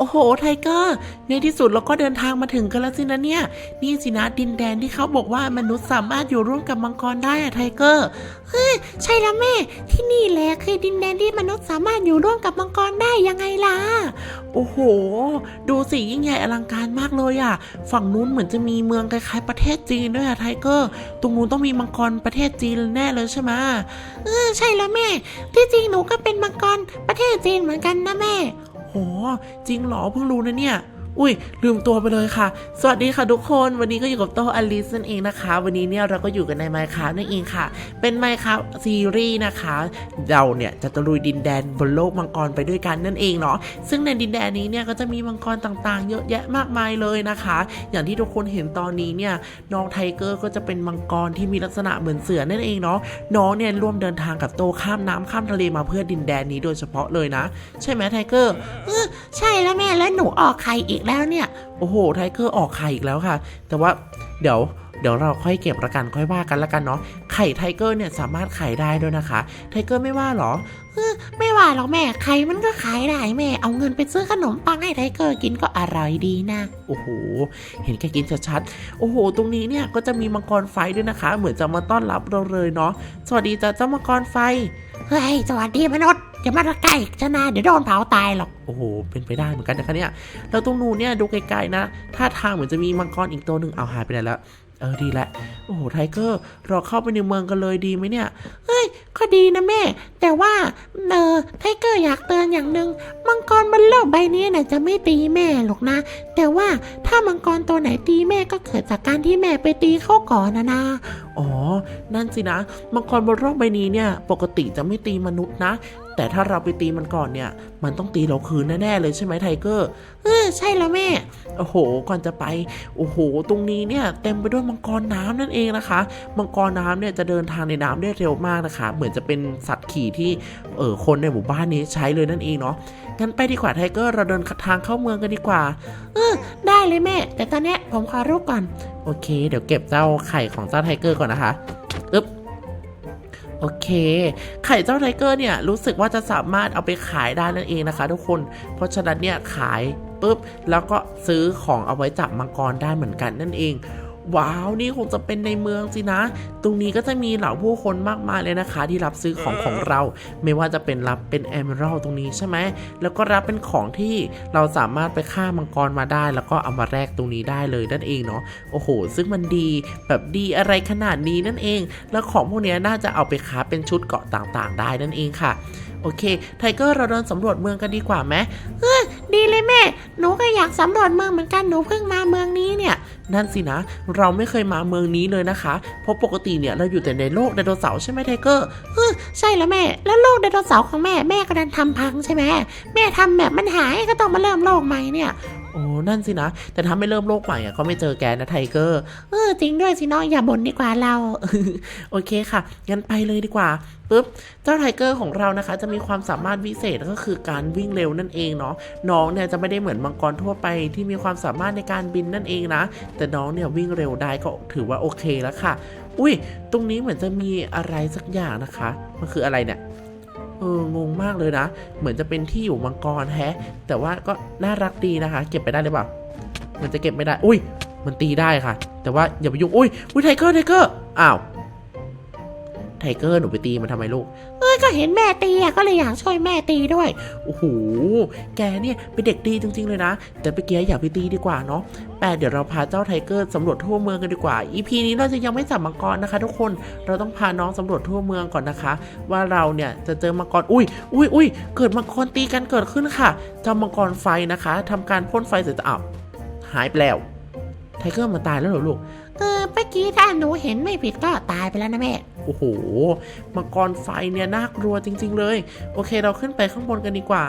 โอ้โห ไทเกอร์ ในที่สุดเราก็เดินทางมาถึงกันแล้วสินะเนี่ย นี่สินะดินแดนที่เขาบอกว่ามนุษย์สามารถอยู่ร่วมกับมังกรได้อะไทเกอร์เฮ้ยใช่แล้วแม่ ที่นี่แหละคือดินแดนที่มนุษย์สามารถอยู่ร่วมกับมังกรได้ยังไงล่ะ โอ้โห ดูสิยิ่งใหญ่อลังการมากเลยอะ ฝั่งนู้นเหมือนจะมีเมืองคล้ายๆประเทศจีนด้วยอะไทเกอร์ ตรงนู้นต้องมีมังกรประเทศจีนแน่เลยใช่ไหมเออใช่แล้วแม่ ที่จริงหนูก็เป็นมังกรประเทศจีนเหมือนกันนะแม่ โห จริงเหรอเพิ่งรู้นะเนี่ย อุ้ยลืมตัวไปเลยค่ะ สวัสดีค่ะทุกคน วันนี้ก็อยู่กับโตอลิสนั่นเองนะคะ วันนี้เนี่ยเราก็อยู่กันในไมค์ค a f t นั่นเองค่ะ เป็นไมค์ค a f t ซีรีส์นะคะ เราเนี่ยจะตะลุยดินแดนบนโลกมังกรไปด้วยกันนั่นเองเนาะ ซึ่งในดินแดนนี้เนี่ยก็จะมีมังกรต่างๆ เยอะแยะมากมายเลยนะคะ อย่างที่ทุกคนเห็นตอนนี้เนี่ยน้องไทเกอร์ก็จะเป็นมังกรที่มีลักษณะเหมือนเสือนั่นเองเนาะ น้องเนี่ยร่วมเดินทางกับโตข้ามน้ำข้ามทะเลมาเพื่อดินแดนนี้โดยเฉพาะเลยนะ ใช่ไหมไทเกอร์ใช่แล้วแม่แล้วหนูออกไข่อีกแล้วเนี่ย โอ้โหไทเกอร์ออกไข่อีกแล้วค่ะ แต่ว่าเดี๋ยว เดี๋ยวเราค่อยเก็บละกันค่อยว่ากันละกันเนาะไข่ไทเกอร์เนี่ยสามารถขายได้ด้วยนะคะ ไทเกอร์ไม่ว่าหรอเออไม่ว่าหรอกแม่ไข่มันก็ขายได้แม่ เอาเงินไปซื้อขนมปังให้ไทเกอร์กินก็อร่อยดีนะ โอ้โห เห็นแกกินชัดๆ โอ้โห ตรงนี้เนี่ยก็จะมีมังกรไฟด้วยนะคะ เหมือนจะมาต้อนรับเราเลยเนาะ สวัสดีจ้าเจ้ามังกรไฟ เฮ้ย สวัสดีมนุษย์อย่ามาใกล้ฉันนะเดี๋ยวโดนเผาตายหรอก โอ้โห เป็นไปได้เหมือนกันนะคะเนี่ย แล้วตรงนู้นเนี่ยดูไกลๆนะ ท่าทางเหมือนจะมีมังกรอีกตัวหนึ่งเอาหายไปไหนแล้ว เออดีละ โอ้โหไทเกอร์เราเข้าไปในเมืองกันเลยดีไหมเนี่ย เฮ้ย ก็ดีนะแม่ แต่ว่าเออไทเกอร์อยากเตือนอย่างหนึ่งมังกรบนโลกใบนี้น่ะจะไม่ตีแม่หรอกนะ แต่ว่าถ้ามังกรตัวไหนตีแม่ก็เกิดจากการที่แม่ไปตีเข้าก่อนนะนะอ๋อ นั่นสินะ มังกรบนโลกใบนี้เนี่ย ปกติจะไม่ตีมนุษย์นะ แต่ถ้าเราไปตีมันก่อนเนี่ย มันต้องตีเราคืนแน่ๆเลยใช่ไหมไทเกอร์เออใช่แล้วแม่ โอ้โห ก่อนจะไป โอ้โห ตรงนี้เนี่ยเต็มไปด้วยมังกรน้ำนั่นเองนะคะ มังกรน้ำเนี่ยจะเดินทางในน้ำได้เร็วมากนะคะ เหมือนจะเป็นสัตว์ขี่ที่เออคนในหมู่บ้านนี้ใช้เลยนั่นเองเนาะ งั้นไปดีกว่าไทเกอร์เราเดินทางเข้าเมืองกันดีกว่า เออได้เลยแม่ แต่ตอนนี้ผมขอรูปก่อน โอเค เดี๋ยวเก็บเจ้าไข่ของเจ้าไทเกอร์ก่อนนะคะ อึ๊บ โอเค ไข่เจ้าไทเกอร์เนี่ยรู้สึกว่าจะสามารถเอาไปขายได้นั่นเองนะคะ ทุกคน เพราะฉะนั้นเนี่ยขายปุ๊บแล้วก็ซื้อของเอาไว้จับมังกรได้เหมือนกันนั่นเอง ว้าว นี่คงจะเป็นในเมืองสินะ ตรงนี้ก็จะมีเหล่าผู้คนมากมายเลยนะคะ ที่รับซื้อของของเรา ไม่ว่าจะเป็นรับเป็นแอมเ r ลตรงนี้ใช่ไหม แล้วก็รับเป็นของที่เราสามารถไปฆ่ามังกรมาได้ แล้วก็เอามาแลกตรงนี้ได้เลยนั่นเองเนาะ โอ้โห ซึ่งมันดีแบบดีอะไรขนาดนี้นั่นเอง แล้วของพวกเนี้ยน่าจะเอาไปค้าเป็นชุดเกาะต่างๆ ได้นั่นเองค่ะ โอเค ไทเกอร์เราเดินสำรวจเมืองกันดีกว่าไหมดีเลย แม่ หนูก็อยากสำรวจเมืองเหมือนกัน หนูเพิ่งมาเมืองนี้เนี่ย นั่นสินะ เราไม่เคยมาเมืองนี้เลยนะคะ เพราะปกติเนี่ยเราอยู่แต่ในโลกไดโนเสาร์ใช่ไหมไทเกอร์เออใช่แล้วแม่ แล้วโลกไดโนเสาร์ของแม่ แม่ก็ดันทำพังใช่ไหมแม่ทำแบบมันหายก็ต้องมาเริ่มโลกใหม่เนี่ย โอ้นั่นสินะ แต่ถ้าไม่เริ่มโลกใหม่อะก็ไม่เจอแกนะไทเกอร์ เออจริงด้วยสิน้องอย่าบ่นดีกว่าเรา โอเคค่ะ งั้นไปเลยดีกว่าปุ๊บ เจ้าไทเกอร์ของเรานะคะ จะมีความสามารถพิเศษก็คือการวิ่งเร็วนั่นเองเนาะ น้องเนี่ยจะไม่ได้เหมือนมังกรทั่วไปที่มีความสามารถในการบินนั่นเองนะ แต่น้องเนี่ยวิ่งเร็วได้ก็ถือว่าโอเคแล้วค่ะ อุ้ย ตรงนี้เหมือนจะมีอะไรสักอย่างนะคะ มันคืออะไรเนี่ย เอองงมากเลยนะ เหมือนจะเป็นที่อยู่มังกรแฮะ แต่ว่าก็น่ารักดีนะคะ เก็บไปได้หรือเปล่ามันจะเก็บไม่ได้ อุ้ย มันตีได้ค่ะ แต่ว่าอย่าไปยุ่งอุ้ยอุ้ยไทเกอร์ไทเกอร์อ้าว ไทเกอร์หนูไปตีมันทำไมลูก เออก็เห็นแม่ตีอะก็เลยอยากช่วยแม่ตีด้วย โอ้โห แกเนี่ยเป็นเด็กดีจริง ๆ เลยนะ แต่ไปเกียอย่าไปตีดีกว่าเนาะแปดเดี๋ยวเราพาเจ้าไทเกอร์สำรวจทั่วเมืองกันดีกว่า EP นี้เราจะยังไม่จับมังกรนะคะ ทุกคน เราต้องพาน้องสำรวจทั่วเมืองก่อนนะคะ ว่าเราเนี่ยจะเจอมังกร อุ้ย อุ้ยอุ้ยเกิดมังกรตีกันเกิดขึ้นค่ะเจ้ามังกรไฟนะคะทำการพ่นไฟเสร็จจะอ้าวหายไปแล้วไทเกอร์มันตายแล้วเหรอลูก เออเมื่อกี้ถ้าหนูเห็นไม่ผิดก็ตายไปแล้วนะแม่ โอ้โห มังกรไฟเนี่ยน่ากลัวจริง ๆ เลย โอเค เราขึ้นไปข้างบนกันดีกว่า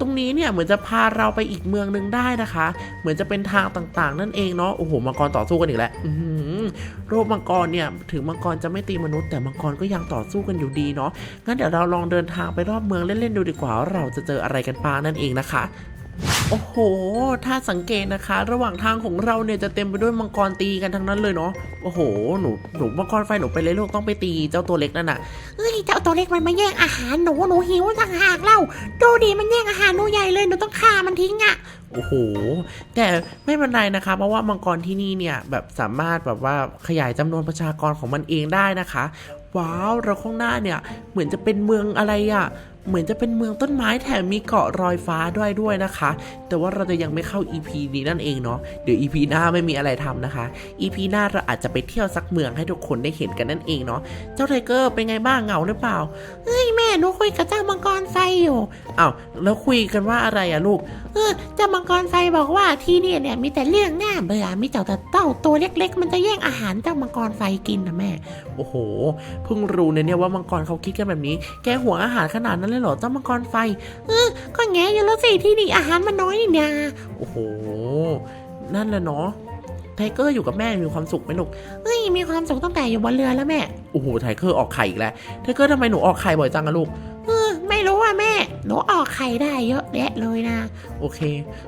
ตรงนี้เนี่ยเหมือนจะพาเราไปอีกเมืองหนึ่งได้นะคะ เหมือนจะเป็นทางต่างๆ นั่นเองเนาะ โอ้โห มังกรต่อสู้กันอีกแล้วโรคมังกรเนี่ย ถึงมังกรจะไม่ตีมนุษย์แต่มังกรก็ยังต่อสู้กันอยู่ดีเนาะ งั้นเดี๋ยวเราลองเดินทางไปรอบเมืองเล่นๆดูดีกว่า เราจะเจออะไรกันบ้างนั่นเองนะคะ โอ้โห ถ้าสังเกตนะคะ ระหว่างทางของเราเนี่ยจะเต็มไปด้วยมังกรตีกันทั้งนั้นเลยเนาะ โอ้โห หนู หนูมังกรไฟหนูไปเลยลูกต้องไปตีเจ้าตัวเล็กนั่นน่ะ เฮ้ย เจ้าตัวเล็กมันมาแย่งอาหารหนู หนูหิวต่างหากเล่าดูดิมันแย่งอาหารหนูใหญ่เลย หนูต้องฆ่ามันทิ้งอะโอ้โห แต่ไม่เป็นไรนะคะ เพราะว่ามังกรที่นี่เนี่ยแบบสามารถแบบว่าขยายจำนวนประชากรของมันเองได้นะคะ ว้าวเราข้างหน้าเนี่ย เหมือนจะเป็นเมืองอะไรอะ่ะเหมือนจะเป็นเมืองต้นไม้แถมมีเกาะรอยฟ้าด้วยด้วยนะคะ แต่ว่าเราจะยังไม่เข้า EP นี้นั่นเองเนาะ เดี๋ยว EP หน้าไม่มีอะไรทำนะคะ EP หน้าเราอาจจะไปเที่ยวสักเมืองให้ทุกคนได้เห็นกันนั่นเองเนาะ เจ้าไทเกอร์เป็นไงบ้างเหงาหรือเปล่า เฮ้ย หนูคุยกับเจ้ามังกรไฟอยู่อ้าวแล้วคุยกันว่าอะไรอะลูก เออเจ้ามังกรไฟบอกว่าที่นี่เนี่ยมีแต่เรื่องน้าเบื่อมีแต่เต้าตัวเล็ก ๆ มันจะแย่งอาหารเจ้ามังกรไฟกินนะแม่ โอ้โหเพิ่งรู้เนี่ยเนี่ยว่ามังกรเขาคิดกันแบบนี้ แกห่วงอาหารขนาดนั้นเลยเหรอเจ้ามังกรไฟ เออก็แง่อยู่แล้วสิที่นี่อาหารมันน้อยนี่นาโอ้โห นั่นแหละเนาะ ไทเกอร์อยู่กับแม่มีความสุขไหมลูกเฮ้ยมีความสุขตั้งแต่อยู่บนเรือแล้วแม่ โอ้โหไทเกอร์ออกไข่อีกแล้ว ไทเกอร์ทำไมหนูออกไข่บ่อยจังอะลูกเออไม่รู้ว่าแม่ หนูออกไข่ได้เยอะแยะเลยนะ โอเค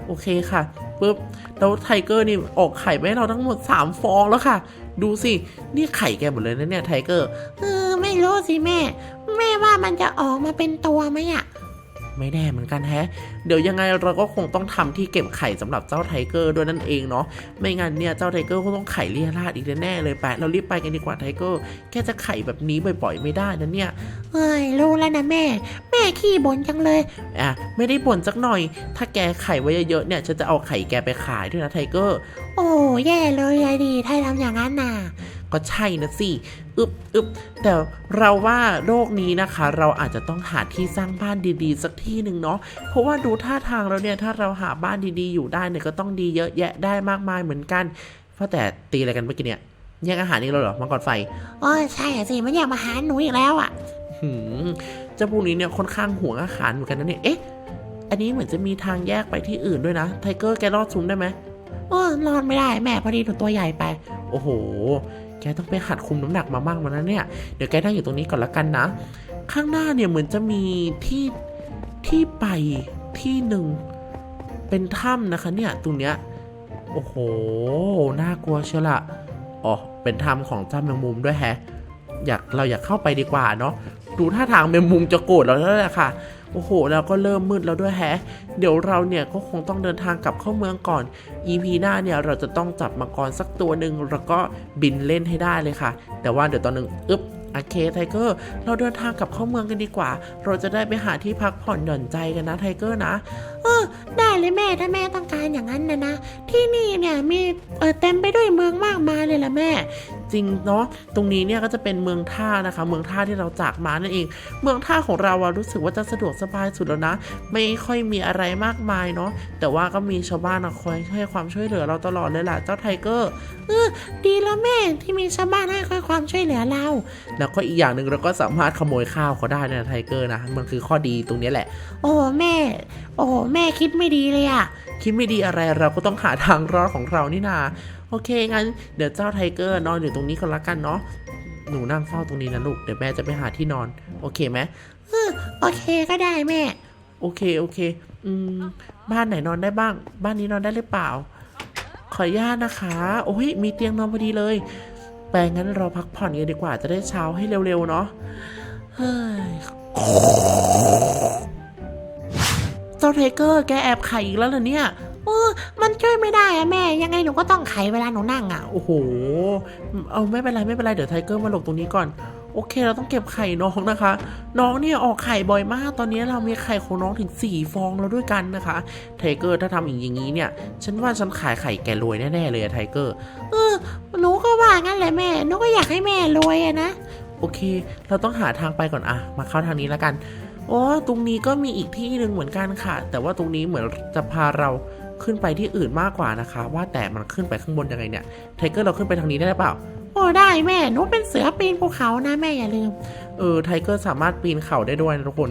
โอเคค่ะปุ๊บ แล้วไทเกอร์นี่ออกไข่ไปให้เราทั้งหมด 3 ฟองแล้วค่ะ ดูสิ นี่ไข่แกหมดเลยนะเนี่ยไทเกอร์ เออไม่รู้สิแม่ แม่ว่ามันจะออกมาเป็นตัวไหมอะ ไม่แน่เหมือนกันแฮะ เดี๋ยวยังไงเราก็คงต้องทำที่เก็บไข่สำหรับเจ้าไทเกอร์ด้วยนั่นเองเนาะ ไม่งั้นเนี่ยเจ้าไทเกอร์ก็ต้องไข่เลี่ยราดอีกแน่เลยไป เรารีบไปกันดีกว่าไทเกอร์ แค่จะไข่แบบนี้บ่อยๆไม่ได้นะเนี่ย เฮ้ยรู้แล้วนะแม่ แม่ขี้บ่นจังเลย อะไม่ได้บ่นสักหน่อย ถ้าแกไข่ไว้เยอะๆเนี่ยฉันจะเอาไข่แกไปขายด้วยนะไทเกอร์ โอ้แย่เลยยายดีถ้าทำอย่างนั้นน่ะ ก็ใช่นะสิอึบอึบแต่เราว่าโลกนี้นะคะ เราอาจจะต้องหาที่สร้างบ้านดีๆ สักที่หนึ่งเนาะเพราะว่าดูท่าทางแล้วเนี่ยถ้าเราหาบ้านดีๆ อยู่ได้เนี่ยก็ต้องดีเยอะแยะได้มากมายเหมือนกัน เพราะแต่ตีอะไรกันเมื่อกี้เนี่ยแย่งอาหารนี่เราเหรอมังกรไฟโอ้ยใช่อะสิมันอยากมาหาหนูอีกแล้วอะหืมเจ้าพวกนี้เนี่ยค่อนข้างห่วงอาหารเหมือนกันนะเนี่ยเอ๊ะอันนี้เหมือนจะมีทางแยกไปที่อื่นด้วยนะไทเกอร์แกรอดซุ้มได้ไหมโอ้ยรอดไม่ได้แม่พอดีหนูตัวใหญ่ไป โอ้โห แกต้องไปหัดคุมน้ำหนักมาบ้างมันนะเนี่ย เดี๋ยวแกนั่งอยู่ตรงนี้ก่อนละกันนะ ข้างหน้าเนี่ยเหมือนจะมีที่ที่ไปที่หนึ่งเป็นถ้ำนะคะเนี่ยตรงเนี้ย โอ้โห น่ากลัวเชียวละอ๋อ เป็นถ้ำของเจ้าแมงมุมด้วยแฮะ อยากเราอยากเข้าไปดีกว่าเนาะ ดูท่าทางแมงมุมจะโกรธเราแล้วแหละค่ะ โอ้โห แล้วก็เริ่มมืดแล้วด้วยแฮะ เดี๋ยวเราเนี่ยก็คงต้องเดินทางกลับเข้าเมืองก่อน EP หน้าเนี่ยเราจะต้องจับมังกรสักตัวหนึ่งแล้วก็บินเล่นให้ได้เลยค่ะ แต่ว่าเดี๋ยวตอนหนึ่งอึ๊บโอเคไทเกอร์ เราเดินทางกลับเข้าเมืองกันดีกว่า เราจะได้ไปหาที่พักผ่อนหย่อนใจกันนะไทเกอร์นะออ ได้เลยแม่ถ้าแม่ต้องการอย่างนั้นนะนะ ที่นี่เนี่ยมีเออเต็มไปด้วยเมืองมากมายเลยล่ะแม่ จริงเนาะตรงนี้เนี่ยก็จะเป็นเมืองท่านะคะ เมืองท่าที่เราจากมานั่นเอง เมืองท่าของเราอะรู้สึกว่าจะสะดวกสบายสุดแล้วนะ ไม่ค่อยมีอะไรมากมายเนาะแต่ว่าก็มีชาวบ้านอะคอยให้ความช่วยเหลือเราตลอดเลยล่ะเจ้าไทเกอร์ดีแล้วแม่ที่มีชาวบ้านให้คอยความช่วยเหลือเรา แล้วก็อีกอย่างหนึ่งเราก็สามารถขโมยข้าวเขาได้นะไทเกอร์นะมันคือข้อดีตรงนี้แหละ โอ้แม่ โอ้แม่คิดไม่ดีเลยอะคิดไม่ดีอะไรเราก็ต้องหาทางรอดของเรานี่นา โอเคงั้นเดี๋ยวเจ้าไทเกอร์นอนอยู่ตรงนี้ก่อนละกันเนาะหนูนั่งเฝ้าตรงนี้นะลูกเดี๋ยวแม่จะไปหาที่นอน โอเคไหมโอเคก็ได้แม่ โอเคโอเค อืมบ้านไหนนอนได้บ้าง บ้านนี้นอนได้หรือเปล่า ขออนุญาตนะคะ โอ้ยมีเตียงนอนพอดีเลย แปลงั้นเราพักผ่อนกันดีกว่าจะได้เช้าให้เร็วๆเนาะเฮ้ยเจ้าไทเกอร์แกแอบไข่อีกแล้วเหรอเนี่ย เออมันช่วยไม่ได้อะแม่ ยังไงหนูก็ต้องไขเวลาหนูนั่งอะโอ้โห เอาไม่เป็นไรไม่เป็นไรเดี๋ยวไทเกอร์มาหลบตรงนี้ก่อน โอเค เราต้องเก็บไข่น้องนะคะ น้องเนี่ยออกไข่บ่อยมาก ตอนนี้เรามีไข่ของน้องถึง 4 ฟองแล้วด้วยกันนะคะ ไทเกอร์ถ้าทำอย่างนี้เนี่ย ฉันว่าฉันขายไข่แกรวยแน่ๆเลยอะไทเกอร์ เออ หนูก็ว่างั้นแหละแม่ หนูก็อยากให้แม่รวยอะนะ โอเค เราต้องหาทางไปก่อนอะ มาเข้าทางนี้แล้วกัน โอ้ ตรงนี้ก็มีอีกที่หนึ่งเหมือนกันค่ะ แต่ว่าตรงนี้เหมือนจะพาเรา ขึ้นไปที่อื่นมากกว่านะคะ ว่าแต่มันขึ้นไปข้างบนยังไงเนี่ยไทเกอร์เราขึ้นไปทางนี้ได้หรือเปล่าโอ้ได้แม่หนูเป็นเสือปีนภูเขานะแม่อย่าลืมเออไทเกอร์สามารถปีนเขาได้ด้วยนะทุกคน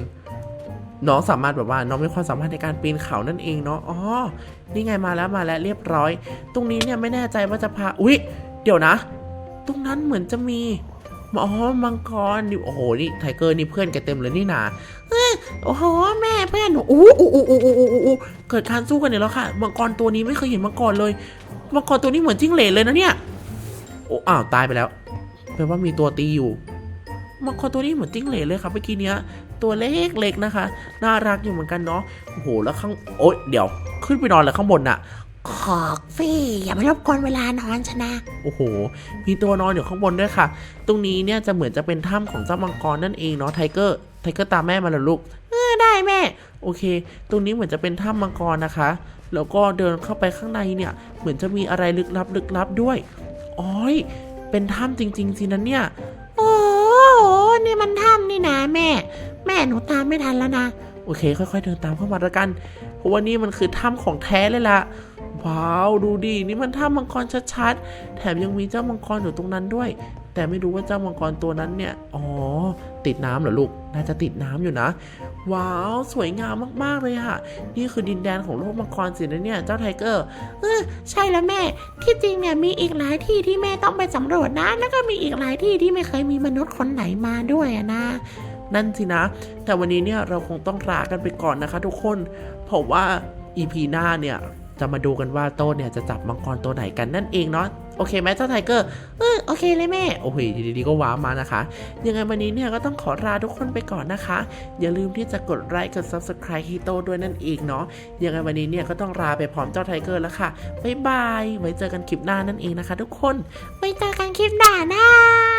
น้องสามารถแบบว่าน้องมีความสามารถในการปีนเขานั่นเองเนาะอ๋อนี่ไงมาแล้วมาแล้วเรียบร้อย ตรงนี้เนี่ยไม่แน่ใจว่าจะพาอุ๊ย เดี๋ยวนะ ตรงนั้นเหมือนจะมี อ๋อมังกรนี่โอ้โหนี่ไทเกอร์นี่เพื่อนแกเต็มเลยนี่นาโอ้โหแม่เพื่อนหนูอู้อู้อู้อู้อู้อู้อู้เกิดการสู้กันเนี่ยแล้วค่ะมังกรตัวนี้ไม่เคยเห็นมาก่อนเลยมังกรตัวนี้เหมือนจิ้งเหลนเลยนะเนี่ยโอ้อ้าวตายไปแล้วแปลว่ามีตัวตีอยู่มังกรตัวนี้เหมือนจิ้งเหลนเลยครับเมื่อกี้เนี้ยตัวเล็กๆนะคะ น่ารักอยู่เหมือนกันเนาะโอ้โหแล้วข้างโอ๊ยเดี๋ยวขึ้นไปนอนเลยข้างบนน่ะ ขอกฟี่อย่ามารบกวนเวลานอนชนะ โอ้โห มีตัวนอนอยู่ข้างบนด้วยค่ะ ตรงนี้เนี่ยจะเหมือนจะเป็นถ้ำของเจ้ามังกรนั่นเองเนาะไทเกอร์ ไทเกอร์ตามแม่มาแล้วลูก เออได้แม่ โอเค ตรงนี้เหมือนจะเป็นถ้ำมังกรนะคะ แล้วก็เดินเข้าไปข้างในเนี่ย เหมือนจะมีอะไรลึกลับลึกลับด้วยอ๋อย เป็นถ้ำจริงๆสินะเนี่ย โอ้โห นี่มันถ้ำนี่นะแม่ แม่หนูตามไม่ทันแล้วนะ โอเค ค่อยๆเดินตามเข้ามาล้วกัน เพราะว่านี่มันคือถ้ำของแท้เลยล่ะ ว้าว ดูดิ นี่มันถ้ำมังกรชัดๆ แถมยังมีเจ้ามังกรอยู่ตรงนั้นด้วย แต่ไม่รู้ว่าเจ้ามังกรตัวนั้นเนี่ย อ๋อ ติดน้ำเหรอลูก น่าจะติดน้ำอยู่นะ ว้าว สวยงามมากๆเลยค่ะ นี่คือดินแดนของโลกมังกรสินะเนี่ย เจ้าไทเกอร์ เออ ใช่แล้วแม่ ที่จริงเนี่ยมีอีกหลายที่ที่แม่ต้องไปสำรวจนะ แล้วก็มีอีกหลายที่ที่ไม่เคยมีมนุษย์คนไหนมาด้วยนะนั่นสินะ แต่วันนี้เนี่ยเราคงต้องลากันไปก่อนนะคะทุกคน เพราะว่า EP หน้าเนี่ย จะมาดูกันว่าโต้เนี่ยจะจับมังกรตัวไหนกันนั่นเองเนาะโอเคไหมเจ้าไทเกอร์เออโอเคเลยแม่ โอ้โหอยู่ดีๆก็ว้ามานะคะ ยังไงวันนี้เนี่ยก็ต้องขอลาทุกคนไปก่อนนะคะ อย่าลืมที่จะกดไลค์กด subscribe ฮิโต้ด้วยนั่นเองเนาะยังไงวันนี้เนี่ยก็ต้องลาไปพร้อมเจ้าไทเกอร์แล้วค่ะบ๊ายบายไว้เจอกันคลิปหน้านั่นเองนะคะ ทุกคนไว้เจอกันคลิปหน้านะ